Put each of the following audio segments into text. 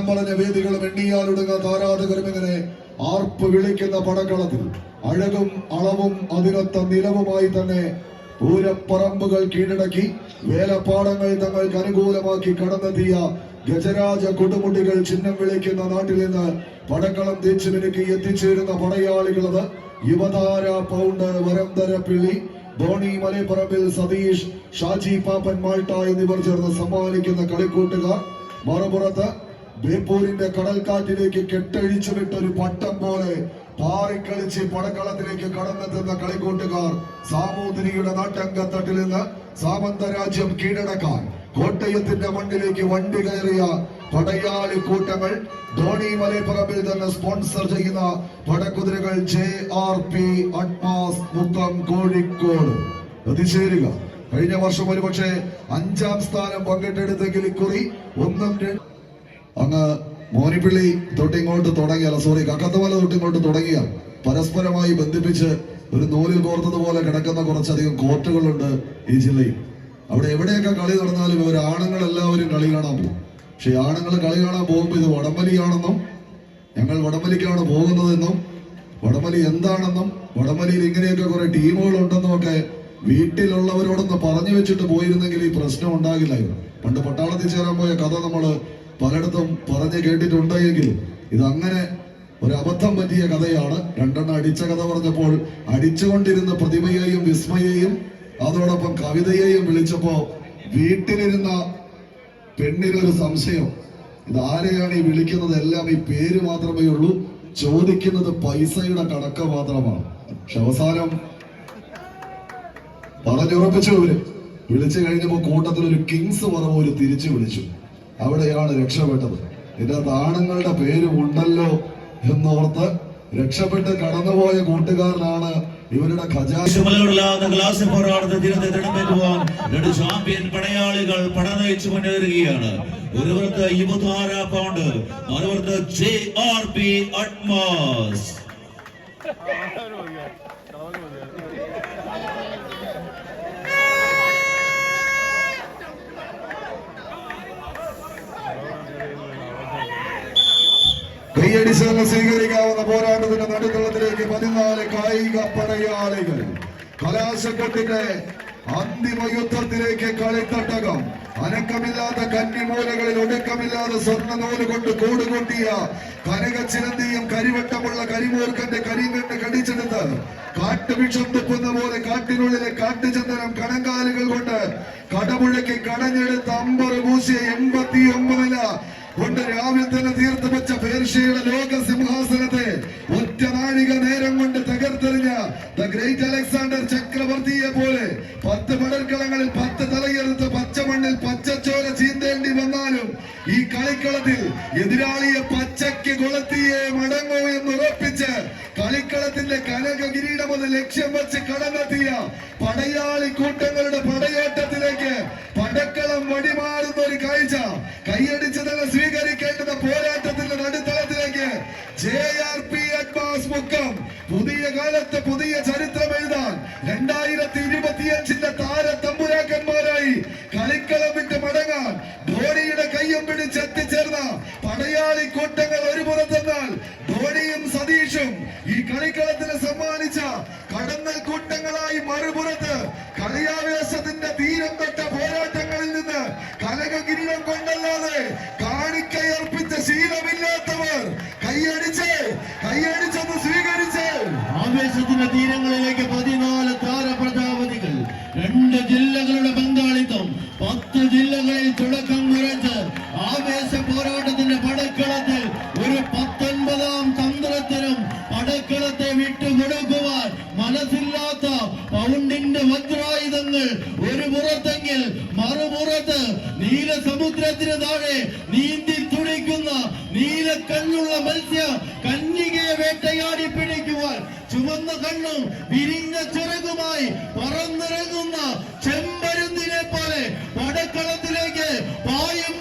പറഞ്ഞ വേദികളും എണ്ണിയാലൊടുങ്ങാത്ത ആരാധകരും ഇങ്ങനെ ആർപ്പ് വിളിക്കുന്ന പടക്കളത്തിൽ അഴകും അളവും അതിനൊത്ത നിലവുമായി തന്നെ പൂരപ്പറമ്പുകൾ കീഴടക്കി വേലപ്പാടങ്ങൾ തങ്ങൾക്ക് അനുകൂലമാക്കി കടന്നെത്തിയ ഗജരാജ കൊടുമുടികൾ ചിഹ്നം വിളിക്കുന്ന നാട്ടിൽ നിന്ന് പടക്കളം തിരിച്ചു മിനുക്കി എത്തിച്ചേരുന്ന പടയാളികളത് യുവതാര പൗണ്ട് വരന്തര പിള്ളി ധോണി മലയപ്പറമ്പിൽ സതീഷ് ഷാജി പാപ്പൻ മാൾട്ട എന്നിവർ ചേർന്ന് സമ്മാനിക്കുന്ന കളിക്കൂട്ടുകാർ. മറുപുറത്ത് ബേപ്പൂരിന്റെ കടൽക്കാറ്റിലേക്ക് കെട്ടഴിച്ചു വിട്ട ഒരു പട്ടം പോലെ പാറിക്കളിച്ച് പടക്കളത്തിലേക്ക് കടന്നെത്തുന്ന കളിക്കൂട്ടുകാർ സാമൂതിരിയുടെ നാട്ടങ്കത്തട്ടിൽ നിന്ന് സാമന്ത രാജ്യം കീഴടക്കാൻ കോട്ടയത്തിന്റെ മണ്ണിലേക്ക് വണ്ടി കയറിയ പടയാളി കൂട്ടങ്ങൾ ധോണി മലയപ്പറമ്പിൽ തന്നെ സ്പോൺസർ ചെയ്യുന്ന പടക്കുതിരകൾ J R P അഡ്മാസ് Mukkam Kozhikode. എത്തിച്ചേരുക കഴിഞ്ഞ വർഷം ഒരുപക്ഷെ അഞ്ചാം സ്ഥാനം പങ്കിട്ടെടുത്തെങ്കിൽ ഇക്കുറി ഒന്നും രണ്ട് അങ്ങ് മോനിപ്പിള്ളി തൊട്ടിങ്ങോട്ട് തുടങ്ങിയല്ല സോറി കക്കത്തമല തൊട്ടിങ്ങോട്ട് തുടങ്ങിയ പരസ്പരമായി ബന്ധിപ്പിച്ച് ഒരു നൂലിൽ കോർത്തതുപോലെ കിടക്കുന്ന കുറച്ചധികം കോർട്ടുകളുണ്ട് ഈ ജില്ലയിൽ. അവിടെ എവിടെയൊക്കെ കളി നടന്നാലും ഇവർ ആണുങ്ങൾ എല്ലാവരും കളി കാണാൻ പോകും. പക്ഷെ ആണുങ്ങൾ കളി കാണാൻ പോകുമ്പോൾ ഇത് വടംവലിയാണെന്നും ഞങ്ങൾ വടംവലിക്കാണ് പോകുന്നതെന്നും വടംവലി എന്താണെന്നും വടംവലിയിൽ ഇങ്ങനെയൊക്കെ കുറെ ടീമുകൾ ഉണ്ടെന്നും ഒക്കെ വീട്ടിലുള്ളവരോടൊന്ന് പറഞ്ഞു വെച്ചിട്ട് പോയിരുന്നെങ്കിൽ ഈ പ്രശ്നം ഉണ്ടാകില്ലായിരുന്നു. പണ്ട് പട്ടാളത്തിൽ ചേരാൻ പോയ കഥ നമ്മൾ പലയിടത്തും പറഞ്ഞു ഇത് അങ്ങനെ ഒരു അബദ്ധം പറ്റിയ കഥയാണ്. രണ്ടെണ്ണം അടിച്ച കഥ പറഞ്ഞപ്പോൾ അടിച്ചുകൊണ്ടിരുന്ന പ്രതിമയെയും വിസ്മയെയും അതോടൊപ്പം കവിതയെയും വിളിച്ചപ്പോ വീട്ടിലിരുന്ന പെണ്ണിനൊരു സംശയം. ഇത് ആരെയാണ് ഈ വിളിക്കുന്നത്? എല്ലാം ഈ പേര് മാത്രമേ ഉള്ളൂ. ചോദിക്കുന്നത് പൈസയുടെ കണക്ക് മാത്രമാണ്. പക്ഷെ അവസാനം പറഞ്ഞുറപ്പിച്ചു ഇവർ വിളിച്ചു കഴിഞ്ഞപ്പോ കൂട്ടത്തിൽ ഒരു കിങ്സ് പറഞ്ഞ ഒരു തിരിച്ചു വിളിച്ചു. അവിടെയാണ് രക്ഷപ്പെട്ടത്. ഇതിനകത്ത് ആണുങ്ങളുടെ പേരും ഉണ്ടല്ലോ എന്നോർത്ത് രക്ഷപ്പെട്ട് കടന്നുപോയ കൂട്ടുകാരനാണ് ഇവരുടെ ഖജാന ചുമലുകളില്ലാത്ത ഗ്ലാസ് പോരാടുന്ന തീരത്തെ തിടമ്പേറ്റുവാൻ രണ്ട് ചാമ്പ്യൻ പടയാളികൾ പട നയിച്ചു മുന്നേറുകയാണ്. ഒരുവർക്ക് ഇരുപത്തിയാറ് പൗണ്ട് മറുവർക്ക് ജെ ആർ പി അഡ്മാസ് കൈയടിച്ച് തന്നെ സ്വീകരിക്കാവുന്ന പോരാട്ടത്തിന്റെ നടുത്തളത്തിലേക്ക് പതിനാല് കായിക പടയാളികൾ. കലാശക്കെട്ടിന്റെ അന്തിമ യുദ്ധത്തിലേക്ക് കളിത്തട്ടകം. അനക്കമില്ലാത്ത കന്നിമൂലകളിൽ ഒടുക്കമില്ലാതെ സ്വർണ നൂൽ കൊണ്ട് കൂടുകൂട്ടിയ കനകച്ചിരന്തിയും കരിവട്ടമുള്ള കരിമൂർഖന്റെ കരിങ്കണ്ട് കടിച്ചെടുത്ത് കാട്ടുവിഷം തുപ്പുന്ന പോലെ കാട്ടിനുള്ളിലെ കാട്ടുചന്ദനം കണങ്കാലുകൾ കൊണ്ട് കടമുഴക്കി കടഞ്ഞെടുത്ത് അമ്പത് പൂശിയ എൺപത്തി ഒമ്പതില കൊണ്ട് രാവിലെ തന്നെ തീർത്ത് വെച്ച പേർഷ്യയുടെ ലോക സിംഹാസനത്തെ ഒറ്റ നാഴിക നേരം കൊണ്ട് തകർത്തെറിഞ്ഞ ദ ഗ്രേറ്റ് അലക്സാണ്ടർ ചക്രവർത്തിയെ പോലെ പത്ത് പടർക്കളങ്ങളിൽ പത്ത് തലയെടുത്ത് പച്ചമണ്ണിൽ പച്ചച്ചോര ചീന്തേണ്ടി വന്നാലും ഈ കളിക്കളത്തിൽ എതിരാളിയെ പച്ചയ്ക്ക് കൊളുത്തിയെ മടങ്ങൂ എന്ന് ഉറപ്പിച്ച് കളിക്കളത്തിന്റെ കനക കിരീടമെന്ന് ലക്ഷ്യം വെച്ച് കടന്നെത്തിയ പടയാളി കൂട്ടങ്ങളുടെ മുക്കം പുതിയ കാലത്ത് പുതിയ ചരിത്രം എഴുതാൻ രണ്ടായിരത്തി ഇരുപത്തിയഞ്ചിന്റെ താര തമ്പുരാക്കന്മാരായി കളിക്കളം വിട്ട് മടങ്ങാൻ ധോണിയുടെ കയ്യും പിടിച്ച് എത്തിച്ചേർന്ന പടയാളി കൂട്ടങ്ങൾ ഒരു പുറത്തെന്നാൽ ധോണിയും സതീഷും ഈ കളിക്കളത്തിന് സമ്മാനിച്ച കടന്നൽ കൂട്ടങ്ങളായി മറുപുറത്ത് കളിയാവേശത്തിന്റെ തീരം തൊട്ട പോരാട്ടങ്ങളിൽ നിന്ന് കനക കിരീടം കൊണ്ടല്ലാതെ കാണിക്കയർപ്പിച്ച ശീലമില്ലാത്തവർ കൈയടിച്ച് കൈയടിച്ചൊന്ന് വിട്ടു വിട്ടുകൊടുക്കുവാൻ മനസ്സില്ലാത്ത പൗണ്ടിന്റെ വജ്രായുധങ്ങൾ ഒരു പുറത്തെങ്കിൽ മറുപുറത്ത് നീല സമുദ്രത്തിന് താഴെ നീന്തി തുണിക്കുന്ന നീല കണ്ണുള്ള മത്സ്യ കന്നികയെ വേട്ടയാടി പിടിക്കുവാൻ ചുവന്ന കണ്ണും വിരിഞ്ഞ ചിറകുമായി പറന്നിറങ്ങുന്ന ചെമ്പരുന്തിനെ പോലെ പടക്കളത്തിലേക്ക് പായും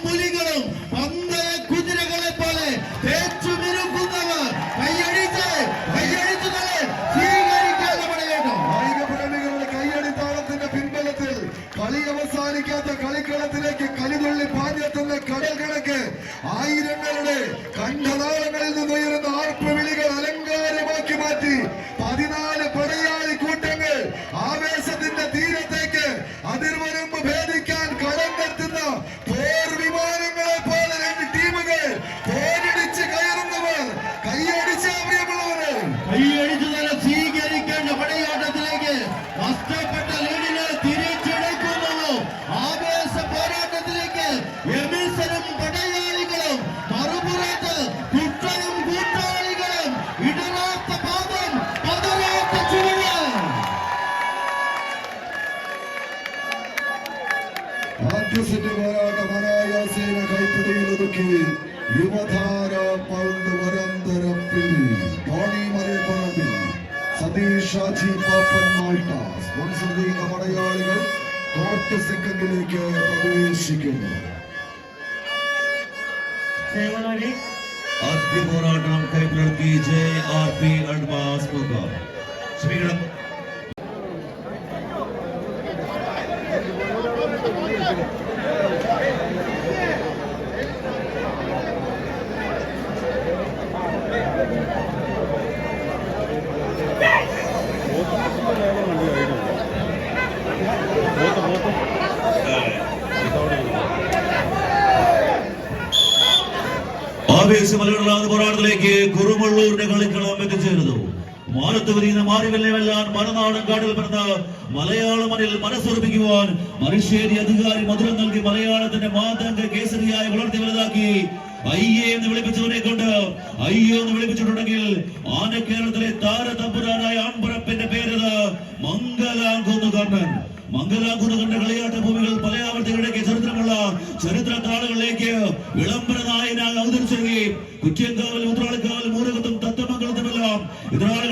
പതിനാല് പടയാളി ആദ്യ സെറ്റ് പോരാട്ടം അനായാസേന കൈപ്പിടിയിൽ ഒതുക്കി യുവധാര പൗണ്ട് വരന്തരപ്പിൽ Tony Malayaparambil Satheesh Shaji Pappan Malta sponsor ചെയ്യുന്ന പടയാളികൾ കോർട്ട് സെക്കൻഡിലേക്ക് പ്രവേശിക്കുന്നു സേവനോലി ആദ്യ പോരാട്ടം കൈപ്പിളർക്കി ജെ ആർ പി അഡ്വാൻസ് മുഖം ക്ഷമിക്കണം ആവേശമലകളാದ പോരാട്ടത്തിലേക്ക് കുറുമള്ളൂരിന്റെ കളിക്കളം എത്തിച്ചേരുന്നു മാനത്ത് വിരിയുന്ന മാറിവെല്ലെ വെല്ലാൻ മലനാടൻ കാടുകൾ പിറന്ന മലയാള മണ്ണിൽ മനസ്സുറപ്പിക്കുവാൻ മനുഷ്യേരി അധികാരി മധുരം നൽകി മലയാളത്തിന്റെ മാതംഗ കേസരിയായി വളർത്തി വലുതാക്കി. അയ്യേ എന്ന് വിളിപ്പിച്ചവരെ കൊണ്ട് അയ്യോ എന്ന് വിളിപ്പിച്ചിട്ടുണ്ടെങ്കിൽ ആന കേരളത്തിലെ താരതമ്പുരാനായ ആൺപുറപ്പിന്റെ പേരത് കർണൻ. മംഗലാംകുന്ന് കണ്ട കളിയാട്ട ഭൂമികൾ പല ആവർത്തി ഇടയ്ക്ക് ചരിത്രമുള്ള ചരിത്ര താളുകളിലേക്ക് വിളംബര നായനാൽ അവതരിച്ചിരുകയും കുറ്റിയങ്കാവൽ മുതലാളിക്കാവൽ മൂലകത്തും തത്തമംഗലത്തുമെല്ലാം എതിരാളികളെ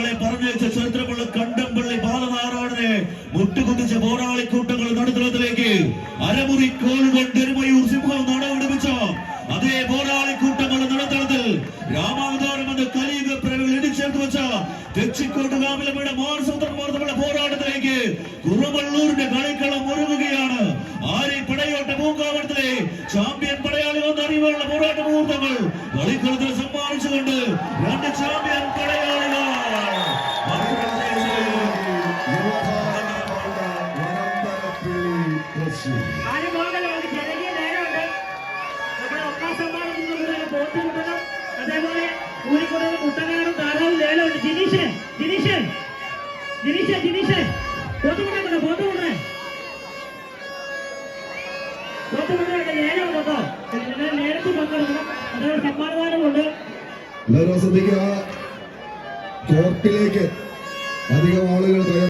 പോരാട്ടത്തിലേക്ക് കുറവള്ളൂരിന്റെ കളിക്കളം ഒരുങ്ങുകയാണ്. ആരെ പടയോട്ട പൂങ്കാവനത്തിലെ ചാമ്പ്യൻ പടയാളികൾ എന്നറിവുള്ള പോരാട്ട മുഹൂർത്തങ്ങൾ കളിക്കളത്തിൽ സമ്മാനിച്ചുകൊണ്ട് രണ്ട് ചാമ്പ്യൻ പടയാളികൾ. അതേപോലെ കൂലിക്കൂടുതൽ മുട്ടനാടും താറാവും ലേലമുണ്ട് ജിനീഷ് ജിനീഷ് ജിനീഷ് ജിനീഷ് പോത്ത് കൊണ്ടോ പോത്ത് കൊണ്ടേ പോത്ത് കൊണ്ടോ ലേലം ഉണ്ടോ നിങ്ങൾ ലേലത്തിൽ പങ്കെടുക്കണം അതേപോലെ സമ്മാനദാനമുണ്ട് എല്ലാവരും ശ്രദ്ധിക്കുക കോർട്ടിലേക്ക് അധികം ആളുകൾ തയ്യാർ